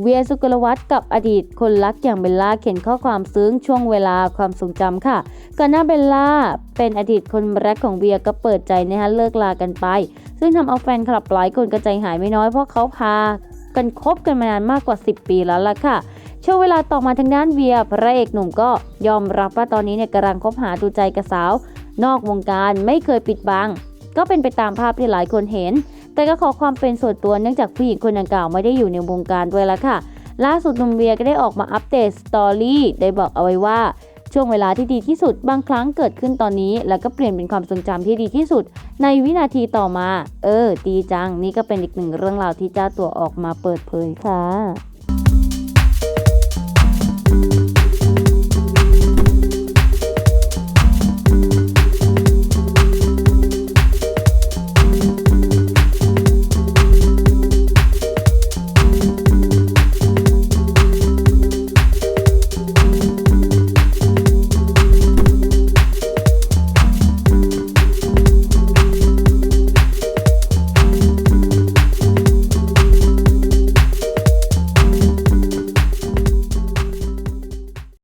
เวียสุกลวัฒน์กับอดีตคนรักอย่างเบลล่าเขียนข้อความซึ้งช่วงเวลาความทรงจำค่ะ ก่อนหน้าเบลล่าเป็นอดีตคนรักของเวียก็เปิดใจนะคะเลิกลากันไป ซึ่งทำเอาแฟนคลับหลายคนกระใจหายไม่น้อยเพราะเขาพากันคบกันมานานมากกว่า 10 ปีแล้วล่ะค่ะช่วงเวลาต่อมาทางด้านเวียพระเอกหนุ่มก็ยอมรับว่าตอนนี้เนี่ยกำลังคบหาดูใจกับสาว นอกวงการไม่เคยปิดบัง ก็เป็นไปตามภาพที่หลายคนเห็น แต่ก็ขอความเป็นส่วนตัวเนื่องจากผู้หญิงคนดังกล่าวไม่ได้อยู่ในวงการด้วยละค่ะ ล่าสุดหนุ่มเวียก็ได้ออกมาอัปเดตสตอรี่ได้บอกเอาไว้ว่า ช่วงเวลาที่ดีที่สุดบางครั้งเกิดขึ้นตอนนี้ แล้วก็เปลี่ยนเป็นความทรงจำที่ดีที่สุด ในวินาทีต่อมา เออ ดีจัง นี่ก็เป็นอีกหนึ่งเรื่องราวที่เจ้าตัวออกมาเปิดเผยค่ะ